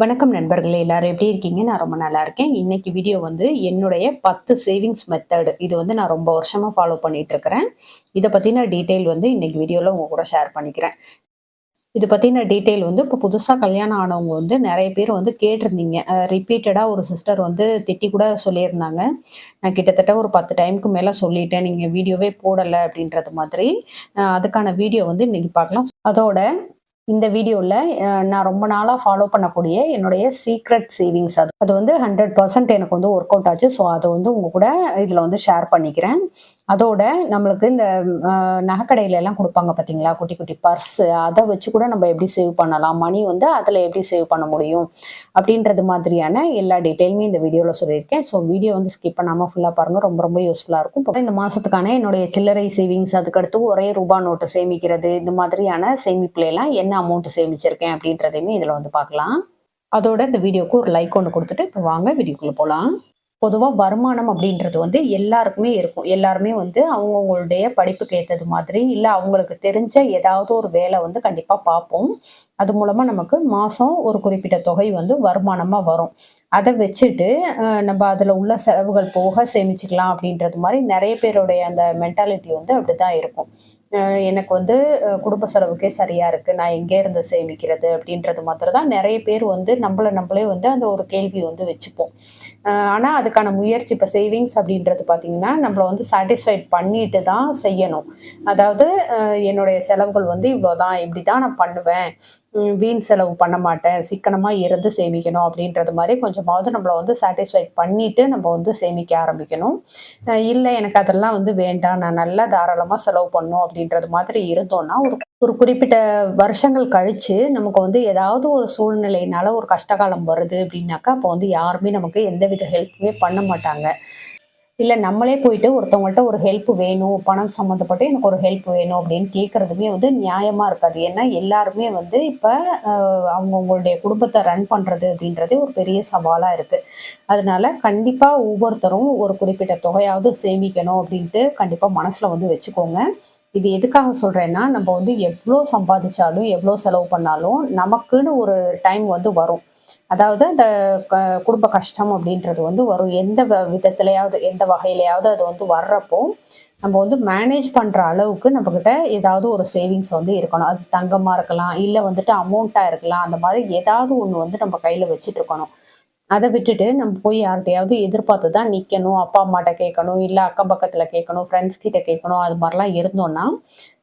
வணக்கம் நண்பர்களே எல்லாரும் எப்படி இருக்கீங்க? நான் ரொம்ப நல்லா இருக்கேன். இன்னைக்கு வீடியோ வந்து என்னுடைய பத்து சேவிங்ஸ் மெத்தடு இது வந்து நான் ரொம்ப வருஷமா ஃபாலோ பண்ணிட்டு இருக்கிறேன். இதை பத்தின டீட்டெயில் வந்து இன்னைக்கு வீடியோல உங்க கூட ஷேர் பண்ணிக்கிறேன். இது பற்றின டீட்டெயில் வந்து இப்போ புதுசாக கல்யாணம் ஆனவங்க வந்து நிறைய பேர் வந்து கேட்டிருந்தீங்க. ரிப்பீட்டடாக ஒரு சிஸ்டர் வந்து திட்டி கூட சொல்லியிருந்தாங்க. நான் கிட்டத்தட்ட ஒரு பத்து டைமுக்கு மேலே சொல்லிட்டேன். நீங்கள் வீடியோவே போடலை அப்படின்றது மாதிரி. அதுக்கான வீடியோ வந்து இன்னைக்கு பார்க்கலாம். அதோட இந்த வீடியோவில் நான் ரொம்ப நாளாக ஃபாலோ பண்ணக்கூடிய என்னுடைய சீக்ரெட் சேவிங்ஸ் அது. அது வந்து ஹண்ட்ரட் பர்சன்ட் எனக்கு வந்து ஒர்க் அவுட் ஆச்சு. ஸோ அதை வந்து உங்கள் கூட இதில் வந்து ஷேர் பண்ணிக்கிறேன். அதோட நம்மளுக்கு இந்த நகைக்கடையில எல்லாம் கொடுப்பாங்க பார்த்தீங்களா குட்டி குட்டி பர்ஸு. அதை வச்சு கூட நம்ம எப்படி சேவ் பண்ணலாம்? மணி வந்து அதில் எப்படி சேவ் பண்ண முடியும்? அப்படின்றது மாதிரியான எல்லா டீட்டெயிலுமே இந்த வீடியோவில் சொல்லியிருக்கேன். ஸோ வீடியோ வந்து ஸ்கிப் பண்ணாமல் ஃபுல்லாக பாருங்கள் ரொம்ப ரொம்ப யூஸ்ஃபுல்லாக இருக்கும். இப்போ இந்த மாதத்துக்கான என்னுடைய சில்லறை சேவிங்ஸ் அதுக்கடுத்து ஒரே ரூபா நோட்டு சேமிக்கிறது இந்த மாதிரியான சேமிப்புலாம் என்ன அமௌண்ட் சேமிச்சிருக்கேன் அப்படின்றதையுமே இதில் வந்து பார்க்கலாம். அதோட இந்த வீடியோக்கு ஒரு லைக் ஒன்று கொடுத்துட்டு இப்போ வாங்க வீடியோக்குள்ளே போகலாம் பொதுவாக வருமானம் அப்படின்றது வந்து எல்லாருக்குமே இருக்கும். எல்லாருமே வந்து அவங்கவுங்களுடைய படிப்புக்கு ஏற்றது மாதிரி இல்லை அவங்களுக்கு தெரிஞ்ச ஏதாவது ஒரு வேலை வந்து கண்டிப்பாக பார்ப்போம் அது மூலமாக நமக்கு மாதம் ஒரு குறிப்பிட்ட தொகை வந்து வருமானமாக வரும். அதை வச்சுட்டு நம்ம அதில் உள்ள செலவுகள் போக சேமிச்சுக்கலாம் அப்படின்றது மாதிரி நிறைய பேருடைய அந்த மென்டாலிட்டி வந்து அப்படி தான் இருக்கும். எனக்கு வந்து குடும்ப செலவுக்கே சரியாக இருக்குது நான் எங்கே இருந்து சேமிக்கிறது அப்படின்றது மாத்திரம் தான் நிறைய பேர் வந்து நம்மளை நம்மளே வந்து அந்த ஒரு கேள்வி வந்து வச்சுப்போம். ஆனால் அதுக்கான முயற்சி இப்போ சேவிங்ஸ் அப்படின்றது பார்த்திங்கன்னா நம்மளை வந்து சாட்டிஸ்ஃபைட் பண்ணிட்டு தான் செய்யணும். அதாவது என்னுடைய செலவுகள் வந்து இவ்வளோ தான் இப்படி தான் நான் பண்ணுவேன். வீண் செலவு பண்ண மாட்டேன் சிக்கனமாக இருந்து சேமிக்கணும் அப்படின்றது மாதிரி கொஞ்சமாவது நம்மளை வந்து சாட்டிஸ்ஃபைட் பண்ணிட்டு நம்ம வந்து சேமிக்க ஆரம்பிக்கணும். இல்லை எனக்கு அதெல்லாம் வந்து வேண்டாம் நான் நல்லா தாராளமாக செலவு பண்ணும் அப்படின்றது மாதிரி இருந்தோம்னா ஒரு ஒரு குறிப்பிட்ட வருஷங்கள் கழித்து நமக்கு வந்து ஏதாவது ஒரு சூழ்நிலையினால ஒரு கஷ்டகாலம் வருது அப்படின்னாக்கா அப்போ வந்து யாருமே நமக்கு எந்தவித ஹெல்ப்புமே பண்ண மாட்டாங்க. இல்லை நம்மளே போயிட்டு ஒருத்தவங்கள்ட்ட ஒரு ஹெல்ப் வேணும் பணம் சம்மந்தப்பட்டு எனக்கு ஒரு ஹெல்ப் வேணும் அப்படின்னு கேட்குறதுமே வந்து நியாயமாக இருக்காது. ஏன்னா எல்லாருமே வந்து இப்போ அவங்கவுங்களுடைய குடும்பத்தை ரன் பண்ணுறது அப்படின்றதே ஒரு பெரிய சவாலாக இருக்குது அதனால கண்டிப்பாக ஒவ்வொருத்தரும் ஒரு குறிப்பிட்ட தொகையாவது சேமிக்கணும் அப்படின்ட்டு கண்டிப்பாக மனசில் வந்து வச்சுக்கோங்க. இது எதுக்காக சொல்கிறேன்னா நம்ம வந்து எவ்வளோ சம்பாதிச்சாலும் எவ்வளோ செலவு பண்ணாலும் நமக்குன்னு ஒரு டைம் வந்து வரும். அதாவது அந்த க- குடும்ப கஷ்டம் அப்படின்றது வந்து வரும். எந்த வ- எந்த வகையிலையாவது அது வந்து வர்றப்போ நம்ம வந்து மேனேஜ் பண்ணுற அளவுக்கு நம்மக்கிட்ட ஏதாவது ஒரு சேவிங்ஸ் வந்து இருக்கணும். அது தங்கமாக இருக்கலாம் இல்லை வந்துட்டு அமௌண்ட்டாக இருக்கலாம். அந்த மாதிரி ஏதாவது ஒன்று வந்து நம்ம கையில் வச்சுட்டு இருக்கணும். அதை விட்டுட்டு நம்ம போய் யார்கிட்டையாவது எதிர்பார்த்து தான் நிற்கணும் அப்பா அம்மாட்ட கேட்கணும் இல்லை அக்கம் பக்கத்தில் கேட்கணும் ஃப்ரெண்ட்ஸ் கிட்ட கேட்கணும். அது மாதிரிலாம் இருந்தோம்னா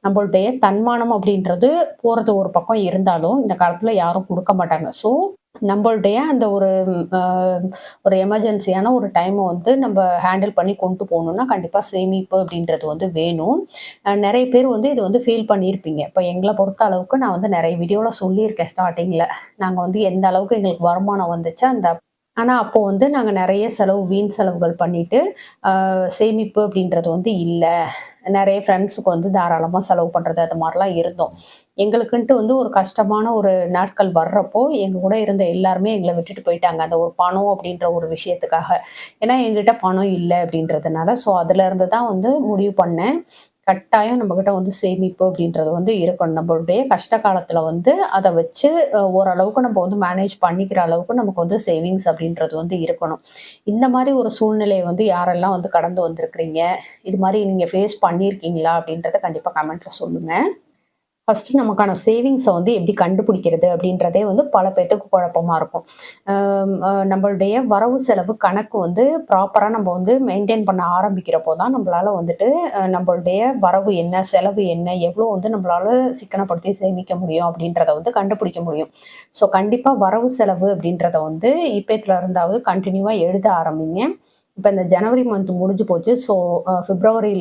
நம்மளுடைய தன்மானம் அப்படின்றது போகிறது ஒரு பக்கம் இருந்தாலும் இந்த காலத்தில் யாரும் கொடுக்க மாட்டாங்க. ஸோ நம்மளுடைய அந்த ஒரு ஒரு எமர்ஜென்சியான ஒரு டைமை வந்து நம்ம ஹேண்டில் பண்ணி கொண்டு போகணுன்னா கண்டிப்பாக சேமிப்பு அப்படின்றது வந்து வேணும். நிறைய பேர் வந்து இது வந்து ஃபீல் பண்ணியிருப்பீங்க. இப்போ எங்களை பொறுத்த அளவுக்கு நான் வந்து நிறைய வீடியோவில் சொல்லியிருக்கேன் ஸ்டார்டிங்கில் நாங்கள் வந்து எந்த அளவுக்கு எங்களுக்கு வருமானம் வந்துச்சு அந்த ஆனால் அப்போது வந்து நாங்கள் நிறைய செலவு வீண் செலவுகள் பண்ணிட்டு சேமிப்பு அப்படின்றது வந்து இல்லை. நிறைய ஃப்ரெண்ட்ஸுக்கு வந்து தாராளமாக செலவு பண்ணுறது அது மாதிரிலாம் இருந்தோம். எங்களுக்குன்ட்டு வந்து ஒரு கஷ்டமான ஒரு நாட்கள் வர்றப்போ எங்கள் கூட இருந்த எல்லாருமே எங்களை விட்டுட்டு போயிட்டாங்க. அந்த ஒரு பணம் அப்படின்ற ஒரு விஷயத்துக்காக. ஏன்னா எங்ககிட்ட பணம் இல்லை அப்படின்றதுனால. ஸோ அதுலேருந்து தான் வந்து முடிவு பண்ணேன். கட்டாயம் நம்மக்கிட்ட வந்து சேமிப்பு அப்படின்றது வந்து இருக்கணும். நம்மளுடைய கஷ்ட காலத்தில் வந்து அதை வச்சு ஓரளவுக்கு நம்ம வந்து மேனேஜ் பண்ணிக்கிற அளவுக்கு நமக்கு வந்து சேவிங்ஸ் அப்படின்றது வந்து இருக்கணும். இந்த மாதிரி ஒரு சூழ்நிலையை வந்து யாரெல்லாம் வந்து கடந்து வந்திருக்கிறீங்க? இது மாதிரி நீங்கள் ஃபேஸ் பண்ணியிருக்கீங்களா அப்படின்றத கண்டிப்பாக கமெண்ட்டில் சொல்லுங்கள் ஃபஸ்ட்டு நமக்கான சேவிங்ஸை வந்து எப்படி கண்டுபிடிக்கிறது அப்படின்றதே வந்து பல பேர்த்துக்கு குழப்பமாக இருக்கும். நம்மளுடைய வரவு செலவு கணக்கு வந்து ப்ராப்பராக நம்ம வந்து மெயின்டைன் பண்ண ஆரம்பிக்கிறப்போ தான் நம்மளால் வந்துட்டு நம்மளுடைய வரவு என்ன செலவு என்ன எவ்வளோ வந்து நம்மளால் சிக்கனப்படுத்தி சேமிக்க முடியும் அப்படின்றத வந்து கண்டுபிடிக்க முடியும். ஸோ கண்டிப்பாக வரவு செலவு அப்படின்றத வந்து இப்போத்துல இருந்தாவது கண்டினியூவாக எழுத ஆரம்பிங்க. இப்போ இந்த ஜனவரி மந்த் முடிஞ்சு போச்சு. ஸோ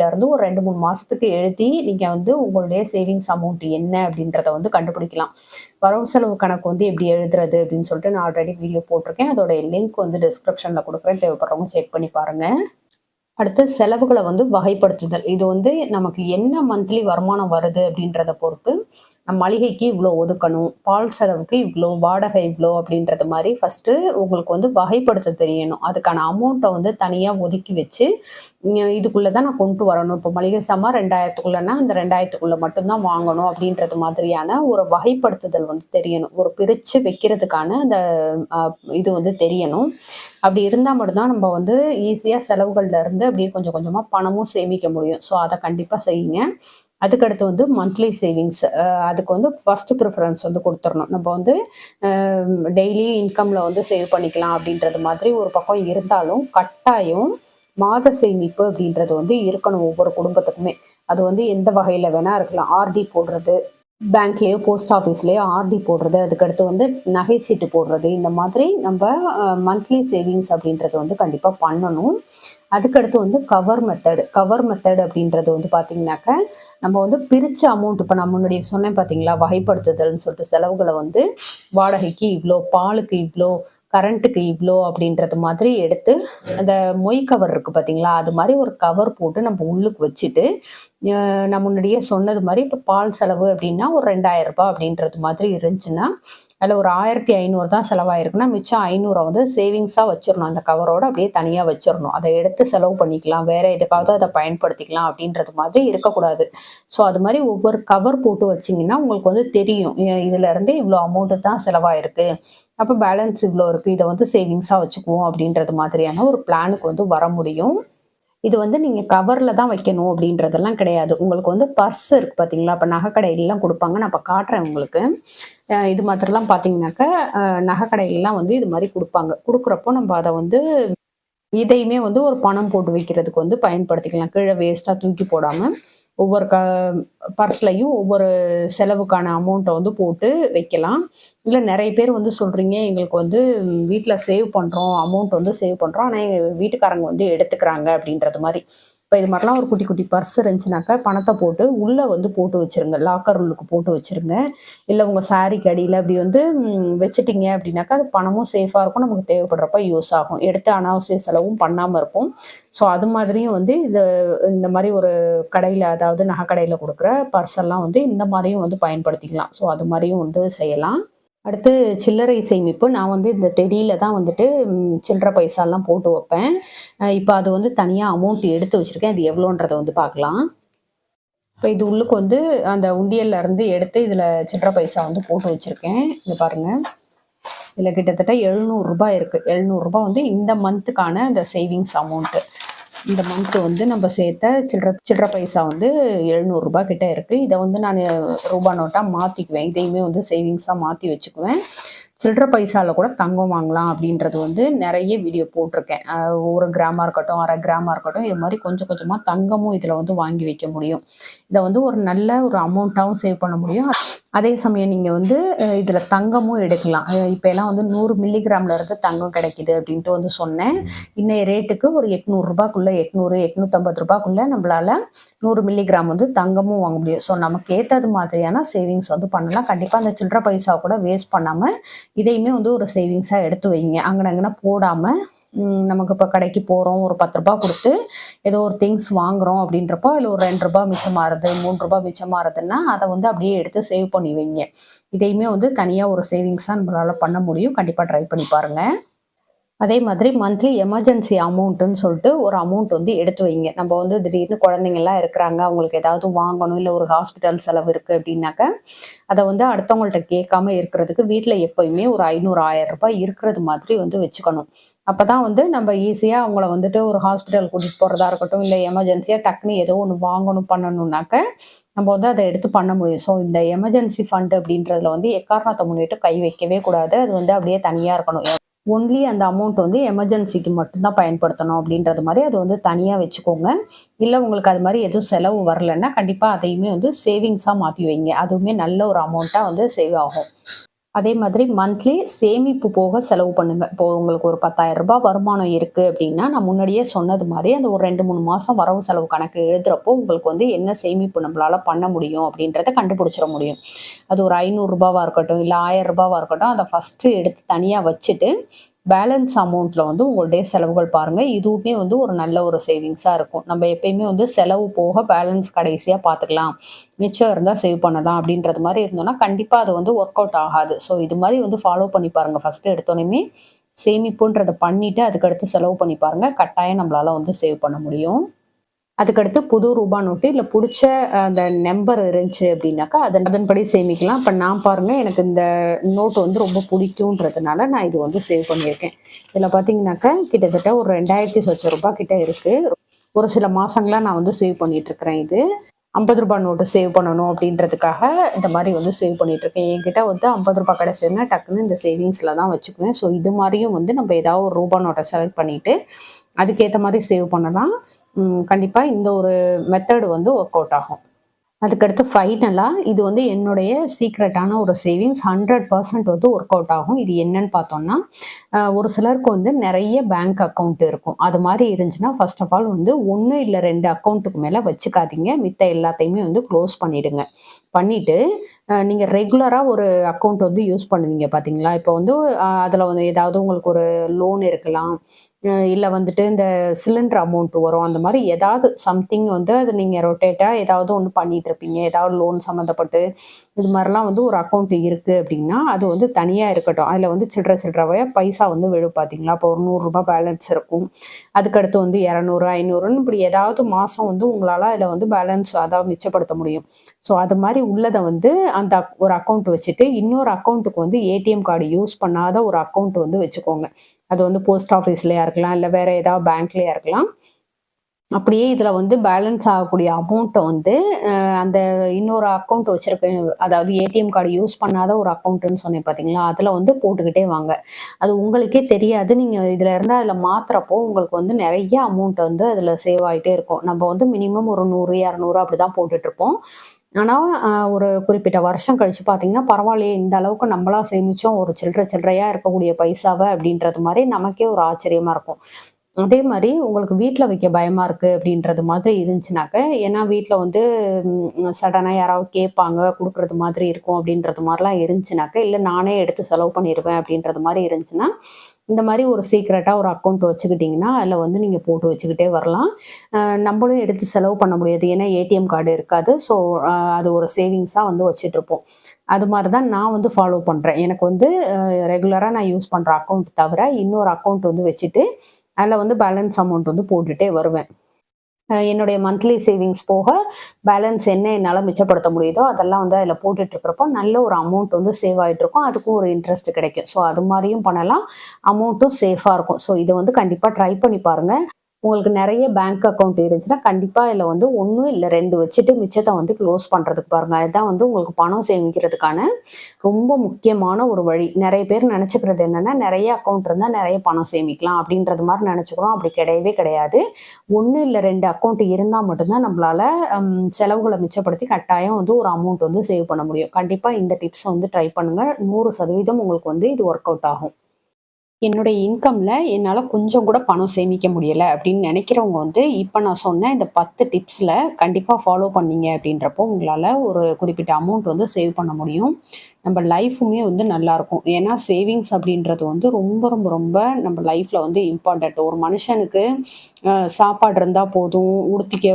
இருந்து ஒரு ரெண்டு மூணு மாதத்துக்கு எழுதி நீங்கள் வந்து உங்களுடைய சேவிங்ஸ் அமௌண்ட் என்ன அப்படின்றத வந்து கண்டுபிடிக்கலாம். வரவு செலவு கணக்கு வந்து எப்படி எழுதுறது அப்படின்னு சொல்லிட்டு நான் ஆல்ரெடி வீடியோ போட்டிருக்கேன். அதோடைய லிங்க் வந்து டிஸ்கிரிப்ஷனில் கொடுக்குறேன். தேவைப்படுறவங்க செக் பண்ணி பாருங்கள் அடுத்து செலவுகளை வந்து வகைப்படுத்துதல். இது வந்து நமக்கு என்ன மந்த்லி வருமானம் வருது அப்படின்றத பொறுத்து நம்ம மளிகைக்கு இவ்வளோ ஒதுக்கணும் பால் செலவுக்கு இவ்வளோ வாடகை இவ்வளோ அப்படின்றது மாதிரி ஃபஸ்ட்டு உங்களுக்கு வந்து வகைப்படுத்த தெரியணும். அதுக்கான அமௌண்ட்டை வந்து தனியாக ஒதுக்கி வச்சு இதுக்குள்ளே தான் நான் கொண்டு வரணும். இப்போ மளிகை சாமான் ரெண்டாயிரத்துக்குள்ளேனா அந்த ரெண்டாயிரத்துக்குள்ளே மட்டும்தான் வாங்கணும் அப்படின்றது மாதிரியான ஒரு வகைப்படுத்துதல் வந்து தெரியணும். ஒரு பிரித்து வைக்கிறதுக்கான அந்த இது வந்து தெரியணும். அப்படி இருந்தால் மட்டும்தான் நம்ம வந்து ஈஸியாக செலவுகளில் இருந்து அப்படியே கொஞ்சம் கொஞ்சமாக பணமும் சேமிக்க முடியும். ஸோ அதை கண்டிப்பாக செய்யுங்க. அதுக்கடுத்து வந்து மந்த்லி சேவிங்ஸ் அதுக்கு வந்து ஃபர்ஸ்ட் ப்ரிஃபரன்ஸ் வந்து கொடுத்துடணும். நம்ம வந்து டெய்லி இன்கமில் வந்து சேவ் பண்ணிக்கலாம் அப்படின்றது மாதிரி ஒரு பக்கம் இருந்தாலும் கட்டாயம் மாத சேமிப்பு அப்படின்றது வந்து இருக்கணும் ஒவ்வொரு குடும்பத்துக்குமே. அது வந்து எந்த வகையில் வேணால் இருக்கலாம். ஆர்டி போடுறது பேங்க்லேயோ போஸ்ட் ஆஃபீஸ்லேயோ ஆர்டி போடுறது அதுக்கடுத்து வந்து நகை சீட்டு போடுறது இந்த மாதிரி நம்ம மந்த்லி சேவிங்ஸ் அப்படின்றது வந்து கண்டிப்பாக பண்ணணும். அதுக்கடுத்து வந்து கவர் மெத்தடு கவர் மெத்தட் அப்படின்றது வந்து பார்த்திங்கனாக்க நம்ம வந்து பிரித்த அமௌண்ட் இப்போ நான் முன்னாடி சொன்னேன் பார்த்தீங்களா வகைப்படுத்துதல்னு சொல்லிட்டு செலவுகளை வந்து வாடகைக்கு இவ்வளோ பாலுக்கு இவ்வளோ கரண்ட்டுக்கு இவ்வளோ அப்படின்றது மாதிரி எடுத்து அந்த மொய் கவர் இருக்குது பார்த்தீங்களா அது மாதிரி ஒரு கவர் போட்டு நம்ம உள்ளுக்கு வச்சுட்டு நான் முன்னாடியே சொன்னது மாதிரி இப்போ பால் செலவு அப்படின்னா ஒரு ரெண்டாயிரம் ரூபாய் அப்படின்றது மாதிரி இருந்துச்சுன்னா அதில் ஒரு ஆயிரத்தி ஐநூறு தான் செலவாயிருக்குன்னா மிச்சம் ஐநூறை வந்து சேவிங்ஸாக வச்சிடணும் அந்த கவரோட அப்படியே தனியாக வச்சிடணும் அதை எடுத்து செலவு பண்ணிக்கலாம். வேற எதுக்காவது அதை பயன்படுத்திக்கலாம் அப்படின்றது மாதிரி இருக்கக்கூடாது. ஸோ அது மாதிரி ஒவ்வொரு கவர் போட்டு வச்சிங்கன்னா உங்களுக்கு வந்து தெரியும். இதுலேருந்து இவ்வளோ அமௌண்ட்டு தான் செலவாயிருக்கு. அப்போ பேலன்ஸ் இவ்வளோ இருக்குது இதை வந்து சேவிங்ஸாக வச்சுக்குவோம் அப்படின்றது மாதிரியான ஒரு பிளானுக்கு வந்து வர முடியும். இது வந்து நீங்கள் கவரில் தான் வைக்கணும் அப்படின்றதெல்லாம் கிடையாது. உங்களுக்கு வந்து பர்ஸ் இருக்குது பார்த்தீங்களா இப்போ நகைக்கடையிலாம் கொடுப்பாங்க. நான் இப்போ காட்டுறேன் உங்களுக்கு. இது மாதிரிலாம் பார்த்தீங்கன்னாக்கா நகைக்கடையிலாம் வந்து இது மாதிரி கொடுப்பாங்க. கொடுக்குறப்போ நம்ம அதை வந்து இதையுமே வந்து ஒரு பணம் போட்டு வைக்கிறதுக்கு வந்து பயன்படுத்திக்கலாம். கீழே வேஸ்ட்டாக தூக்கி போடாமல் ஒவ்வொரு க பர்ஸ்லையும் ஒவ்வொரு செலவுக்கான அமௌண்ட்டை வந்து போட்டு வைக்கலாம். இல்லை நிறைய பேர் வந்து சொல்கிறீங்க எங்களுக்கு வந்து வீட்டில் சேவ் பண்ணுறோம் அமௌண்ட் வந்து சேவ் பண்ணுறோம் ஆனால் எங்கள் வீட்டுக்காரங்க வந்து எடுத்துக்கிறாங்க அப்படின்றது மாதிரி. இப்போ இது மாதிரிலாம் ஒரு குட்டி குட்டி பர்ஸ் இருந்துச்சுனாக்கா பணத்தை போட்டு உள்ளே வந்து போட்டு வச்சுருங்க. லாக்கர் உள்ளுக்கு போட்டு வச்சுருங்க. இல்லை உங்கள் சாரிக்கு அடியில் அப்படி வந்து வச்சுட்டிங்க அப்படின்னாக்கா அது பணமும் சேஃபாக இருக்கும். நமக்கு தேவைப்படுறப்ப யூஸ் ஆகும். எடுத்து அனாவசிய செலவும் பண்ணாமல் இருக்கும் ஸோ அது மாதிரியும் வந்து இது இந்த மாதிரி ஒரு கடையில் அதாவது நகை கடையில் கொடுக்குற பர்ஸ் எல்லாம் வந்து இந்த மாதிரியும் வந்து பயன்படுத்திக்கலாம். ஸோ அது மாதிரியும் வந்து செய்யலாம். அடுத்து சில்லறை சேமிப்பு. நான் வந்து இந்த டெடியில் தான் வந்துட்டு சில்லற பைசாலாம் போட்டு வைப்பேன். இப்போ அது வந்து தனியாக அமௌண்ட் எடுத்து வச்சுருக்கேன். அது எவ்வளோன்றதை வந்து பார்க்கலாம். இப்போ இது உள்ளுக்கு வந்து அந்த உண்டியல்லேருந்து எடுத்து இதில் சில்லற பைசா வந்து போட்டு வச்சுருக்கேன். இது பாருங்கள் இதில் கிட்டத்தட்ட எழுநூறுரூபா இருக்குது எழுநூறுபா வந்து இந்த மந்த்துக்கான அந்த சேவிங்ஸ் அமௌண்ட்டு இந்த மந்த்து வந்து நம்ம சேர்த்த சில்லற சில்லற பைசா வந்து எழுநூறுபா கிட்ட இருக்குது இதை வந்து நான் ரூபா நோட்டாக மாற்றிக்குவேன் இதையுமே வந்து சேவிங்ஸாக மாற்றி வச்சுக்குவேன். சில்லற பைசாவில் கூட தங்கம் வாங்கலாம் அப்படின்றது வந்து நிறைய வீடியோ போட்டிருக்கேன். ஒரு கிராமாக இருக்கட்டும் அரை கிராமாக இருக்கட்டும் இது மாதிரி கொஞ்சம் கொஞ்சமாக தங்கமும் இதில் வந்து வாங்கி வைக்க முடியும். இதை வந்து ஒரு நல்ல ஒரு அமௌண்ட்டாகவும் சேவ் பண்ண முடியும். அதே சமயம் நீங்கள் வந்து இதில் தங்கமும் எடுக்கலாம். இப்போ எல்லாம் வந்து நூறு மில்லிகிராமில் இருந்து தங்கம் கிடைக்கிது அப்படின்ட்டு வந்து சொன்னேன். இன்னைய ரேட்டுக்கு ஒரு எட்நூறுரூபாக்குள்ளே எட்நூறு எட்நூற்றம்பது ரூபாக்குள்ளே நம்மளால் நூறு மில்லிகிராம் வந்து தங்கமும் வாங்க முடியும். ஸோ நமக்கு ஏற்றது மாதிரியான சேவிங்ஸ் வந்து பண்ணலாம். கண்டிப்பாக அந்த சில்லற பைசா கூட வேஸ்ட் பண்ணாமல் இதையுமே வந்து ஒரு சேவிங்ஸாக எடுத்து வைங்க. அங்கே அங்கே போடாமல் நமக்கு இப்போ கடைக்கு போகிறோம் ஒரு பத்து ரூபா கொடுத்து ஏதோ ஒரு திங்ஸ் வாங்குகிறோம் அப்படின்றப்போ இல்லை ஒரு ரெண்டு ரூபா மிச்சமாறுது மூணு ரூபா மிச்சமாறுதுன்னா அதை வந்து அப்படியே எடுத்து சேவ் பண்ணி வைங்க. இதையுமே வந்து தனியாக ஒரு சேவிங்ஸாக நம்மளால் பண்ண முடியும். கண்டிப்பாக ட்ரை பண்ணி பாருங்கள் அதே மாதிரி மந்த்லி எமர்ஜென்சி அமௌண்ட்டுன்னு சொல்லிட்டு ஒரு அமௌண்ட் வந்து எடுத்து வைங்க. நம்ம வந்து திடீர்னு குழந்தைங்கள்லாம் இருக்கிறாங்க அவங்களுக்கு ஏதாவது வாங்கணும் இல்லை ஒரு ஹாஸ்பிட்டல் செலவு இருக்குது அப்படின்னாக்க அதை வந்து அடுத்தவங்கள்ட்ட கேட்காம இருக்கிறதுக்கு வீட்டில் எப்போயுமே ஒரு ஐநூறு ஆயிரம் ரூபாய் இருக்கிறது மாதிரி வந்து வச்சுக்கணும். அப்போ தான் வந்து நம்ம ஈஸியாக அவங்கள வந்துட்டு ஒரு ஹாஸ்பிட்டல் கூட்டிகிட்டு போகிறதா இருக்கட்டும் இல்லை எமர்ஜென்சியாக டக்குன்னு ஏதோ ஒன்று வாங்கணும் பண்ணணும்னாக்க நம்ம வந்து அதை எடுத்து பண்ண முடியும். ஸோ இந்த எமர்ஜென்சி ஃபண்ட் அப்படின்றதுல வந்து எக்காரணத்தை முன்னிட்டு கை வைக்கவே கூடாது. அது வந்து அப்படியே தனியாக இருக்கணும். ஒன்லி அந்த அமௌண்ட் வந்து எமர்ஜென்சிக்கு மட்டும்தான் பயன்படுத்தணும் அப்படின்றது மாதிரி அது வந்து தனியாக வச்சுக்கோங்க. இல்லை உங்களுக்கு அது மாதிரி எதுவும் செலவு வரலன்னா கண்டிப்பாக அதையுமே வந்து சேவிங்ஸாக மாற்றி வைங்க. அதுவுமே நல்ல ஒரு அமௌண்ட்டாக வந்து சேவ் ஆகும். அதே மாதிரி மந்த்லி சேமிப்பு போக செலவு பண்ணுங்க. இப்போ உங்களுக்கு ஒரு பத்தாயிரம் ரூபாய் வருமானம் இருக்கு அப்படின்னா நான் முன்னாடியே சொன்னது மாதிரி அந்த ஒரு ரெண்டு மூணு மாசம் வரவு செலவு கணக்கு எழுதுறப்போ உங்களுக்கு வந்து என்ன சேமிப்பு நம்மளால பண்ண முடியும் அப்படின்றத கண்டுபிடிச்சிட முடியும். அது ஒரு ஐநூறு ரூபாவா இருக்கட்டும் இல்லை ஆயிரம் ரூபாவா இருக்கட்டும் அதை ஃபர்ஸ்ட் எடுத்து தனியாக வச்சுட்டு பேலன்ஸ் அமௌண்ட்டில் வந்து உங்களுடைய செலவுகள் பாருங்கள் இதுவுமே வந்து ஒரு நல்ல ஒரு சேவிங்ஸாக இருக்கும். நம்ம எப்பயுமே வந்து செலவு போக பேலன்ஸ் கடைசியாக பார்த்துக்கலாம் மிச்சம் இருந்தால் சேவ் பண்ணலாம் அப்படின்றது மாதிரி இருந்தோம்னா கண்டிப்பாக அது வந்து ஒர்க் அவுட் ஆகாது. ஸோ இது மாதிரி வந்து ஃபாலோ பண்ணி பாருங்கள் ஃபஸ்ட்டு எடுத்தோடனே சேமிப்புன்றதை பண்ணிவிட்டு அதுக்கடுத்து செலவு பண்ணி பாருங்கள் கட்டாயம் நம்மளால் வந்து சேவ் பண்ண முடியும். அதுக்கடுத்து புது ரூபா நோட்டு இல்லை பிடிச்ச அந்த நம்பர் இருந்துச்சு அப்படின்னாக்கா அதன் அதன்படி சேமிக்கலாம். இப்போ நான் பாருங்கள் எனக்கு இந்த நோட்டு வந்து ரொம்ப பிடிக்குன்றதுனால நான் இது வந்து சேவ் பண்ணியிருக்கேன். இதில் பார்த்தீங்கன்னாக்கா கிட்டத்தட்ட ஒரு ரெண்டாயிரத்தி சொச்ச ரூபாய் கிட்ட இருக்குது ஒரு சில மாதங்களாக நான் வந்து சேவ் பண்ணிகிட்ருக்கிறேன் இது. ஐம்பது ரூபாய் நோட்டு சேவ் பண்ணணும் அப்படின்றதுக்காக இந்த மாதிரி வந்து சேவ் பண்ணிட்டு இருக்கேன் என்கிட்ட வந்து ஐம்பது ரூபாய் கிடைச்சதுன்னா டக்குன்னு இந்த சேவிங்ஸில் தான் வச்சுக்குவேன். ஸோ இது மாதிரியும் வந்து நம்ம ஏதாவது ஒரு ரூபா நோட்டை செலக்ட் பண்ணிவிட்டு அதுக்கேற்ற மாதிரி சேவ் பண்ணலாம். கண்டிப்பாக இந்த ஒரு மெத்தடு வந்து ஒர்க் அவுட் ஆகும். அதுக்கடுத்து ஃபைனலாக இது வந்து என்னுடைய சீக்ரெட்டான ஒரு சேவிங்ஸ் ஹண்ட்ரட் பர்சன்ட் வந்து ஒர்க் அவுட் ஆகும். இது என்னன்னு பார்த்தோம்னா ஒரு சிலருக்கு வந்து நிறைய பேங்க் அக்கௌண்ட் இருக்கும். அது மாதிரி இருந்துச்சுன்னா ஃபர்ஸ்ட் ஆஃப் ஆல் வந்து ஒன்று இல்லை ரெண்டு அக்கௌண்ட்டுக்கு மேலே வச்சுக்காதீங்க. மித்த எல்லாத்தையுமே வந்து க்ளோஸ் பண்ணிவிடுங்க பண்ணிவிட்டு நீங்கள் ரெகுலராக ஒரு அக்கௌண்ட் வந்து யூஸ் பண்ணுவீங்க பார்த்தீங்களா இப்போ வந்து அதில் வந்து ஏதாவது உங்களுக்கு ஒரு லோன் இருக்கலாம் இல்லை வந்துட்டு இந்த சிலிண்டர் அமௌண்ட் வரும் அந்த மாதிரி ஏதாவது சம்திங் வந்து அது நீங்கள் ரொட்டேட்டாக ஏதாவது ஒன்று பண்ணிகிட்டு இருப்பீங்க ஏதாவது லோன் சம்மந்தப்பட்டு இது மாதிரிலாம் வந்து ஒரு அக்கௌண்ட் இருக்குது அப்படின்னா அது வந்து தனியாக இருக்கட்டும். அதில் வந்து சில்லற சில்லறவையாக பைசா வந்து விழும் பார்த்தீங்களா இப்போ ஒரு நூறுரூபா பேலன்ஸ் இருக்கும். அதுக்கடுத்து வந்து இரநூறு ஐநூறுன்னு இப்படி ஏதாவது மாதம் வந்து உங்களால் அதில் வந்து பேலன்ஸ் அதாவது மிச்சப்படுத்த முடியும். ஸோ அது மாதிரி உள்ளதை வந்து அந்த ஒரு அக்கௌண்ட் வச்சுட்டு இன்னொரு அக்கௌண்ட்டுக்கு வந்து ஏடிஎம் கார்டு யூஸ் பண்ணாத ஒரு அக்கௌண்ட் வந்து வச்சுக்கோங்க. அது வந்து போஸ்ட் ஆஃபீஸ்லையா இருக்கலாம் இல்லை வேற ஏதாவது பேங்க்லையா இருக்கலாம். அப்படியே இதில் வந்து பேலன்ஸ் ஆகக்கூடிய அமௌண்ட்டை வந்து அந்த இன்னொரு அக்கௌண்ட் வச்சுருக்கேன் அதாவது ஏடிஎம் கார்டு யூஸ் பண்ணாத ஒரு அக்கௌண்ட்டுன்னு சொன்னேன் பார்த்தீங்களா அதில் வந்து போட்டுக்கிட்டே வாங்க. அது உங்களுக்கே தெரியாது. நீங்கள் இதில் இருந்தால் அதில் மாற்றுறப்போ உங்களுக்கு வந்து நிறைய அமௌண்ட் வந்து அதில் சேவ் ஆகிட்டே இருக்கும். நம்ம வந்து மினிமம் ஒரு நூறு இரநூறு அப்படி தான் போட்டுட்ருப்போம் ஆனால் ஒரு குறிப்பிட்ட வருஷம் கழித்து பார்த்தீங்கன்னா பரவாயில்லையே இந்த அளவுக்கு நம்மளா சேமித்தோம் ஒரு சில்லற சில்லறையாக இருக்கக்கூடிய பைசாவை அப்படின்றது மாதிரி நமக்கே ஒரு ஆச்சரியமாக இருக்கும். அதே மாதிரி உங்களுக்கு வீட்டில் வைக்க பயமாக இருக்குது அப்படின்றது மாதிரி இருந்துச்சுனாக்க ஏன்னா வீட்டில் வந்து சடனாக யாராவது கேட்பாங்க கொடுக்குறது மாதிரி இருக்கும் அப்படின்றது மாதிரிலாம் இருந்துச்சுனாக்க இல்லை நானே எடுத்து செலவு பண்ணிடுவேன் அப்படின்றது மாதிரி இருந்துச்சுன்னா இந்த மாதிரி ஒரு சீக்ரெட்டாக ஒரு அக்கௌண்ட் வச்சுக்கிட்டிங்கன்னா அதில் வந்து நீங்கள் போட்டு வச்சுக்கிட்டே வரலாம். நம்மளும் எடுத்து செலவு பண்ண முடியாது. ஏன்னா ஏடிஎம் கார்டு இருக்காது. ஸோ அது ஒரு சேவிங்ஸாக வந்து வச்சிட்ருப்போம் அது மாதிரி தான் நான் வந்து ஃபாலோ பண்ணுறேன் எனக்கு வந்து ரெகுலராக நான் யூஸ் பண்ணுற அக்கௌண்ட் தவிர இன்னொரு அக்கௌண்ட் வந்து வச்சுட்டு அதில் வந்து பேலன்ஸ் அமௌண்ட் வந்து போட்டுகிட்டே வருவேன். என்னுடைய மந்த்லி சேவிங்ஸ் போக பேலன்ஸ் என்ன என்னால் மிச்சப்படுத்த முடியுதோ அதெல்லாம் வந்து அதில் போட்டுட்ருக்கிறப்போ நல்ல ஒரு அமௌண்ட் வந்து சேவ் ஆகிட்ருக்கும் அதுக்கும் ஒரு இன்ட்ரெஸ்ட் கிடைக்கும். ஸோ அது மாதிரியும் பண்ணலாம். அமௌண்ட்டும் சேஃபாக இருக்கும். ஸோ இதை வந்து கண்டிப்பாக ட்ரை பண்ணி பாருங்கள் உங்களுக்கு நிறைய பேங்க் அக்கௌண்ட் இருந்துச்சுன்னா கண்டிப்பாக இதில் வந்து ஒன்று இல்லை ரெண்டு வச்சுட்டு மிச்சத்தை வந்து க்ளோஸ் பண்ணுறதுக்கு பாருங்கள் அதுதான் வந்து உங்களுக்கு பணம் சேமிக்கிறதுக்கான ரொம்ப முக்கியமான ஒரு வழி. நிறைய பேர் நினச்சிக்கிறது என்னென்னா நிறைய அக்கௌண்ட் இருந்தால் நிறைய பணம் சேமிக்கலாம் அப்படின்றது மாதிரி நினச்சிக்கிறோம். அப்படி கிடையவே கிடையாது. ஒன்று இல்லை ரெண்டு அக்கௌண்ட் இருந்தால் மட்டும்தான் நம்மளால் செலவுகளை மிச்சப்படுத்தி கட்டாயம் வந்து ஒரு அமௌண்ட் வந்து சேவ் பண்ண முடியும். கண்டிப்பாக இந்த டிப்ஸை வந்து ட்ரை பண்ணுங்கள் நூறு சதவீதம் உங்களுக்கு வந்து இது ஒர்க் அவுட் ஆகும். என்னுடைய இன்கமில் என்னால் கொஞ்சம் கூட பணம் சேமிக்க முடியலை அப்படின்னு நினைக்கிறவங்க வந்து இப்போ நான் சொன்ன இந்த பத்து டிப்ஸில் கண்டிப்பாக ஃபாலோ பண்ணீங்க அப்படின்றப்போ உங்களால் ஒரு குறிப்பிட்ட அமௌண்ட் வந்து சேவ் பண்ண முடியும். நம்ம லைஃபுமே வந்து நல்லாயிருக்கும் ஏன்னா சேவிங்ஸ் அப்படின்றது வந்து ரொம்ப ரொம்ப ரொம்ப நம்ம லைஃப்பில் வந்து இம்பார்ட்டண்ட் ஒரு மனுஷனுக்கு சாப்பாடு இருந்தால் போதும் உடுத்திக்க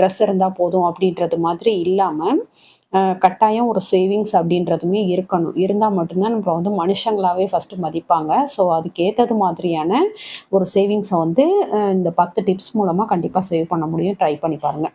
ட்ரெஸ் இருந்தால் போதும் அப்படின்றது மாதிரி இல்லாமல் கட்டாயம் ஒரு சேவிங்ஸ் அப்படின்றதுமே இருக்கணும். இருந்தால் மட்டும்தான் நம்ம வந்து மனுஷங்களாகவே ஃபஸ்ட்டு மதிப்பாங்க. ஸோ அதுக்கேற்றது மாதிரியான ஒரு சேவிங்ஸை வந்து இந்த பத்து டிப்ஸ் மூலமாக கண்டிப்பாக சேவ் பண்ண முடியும். ட்ரை பண்ணி பாருங்கள்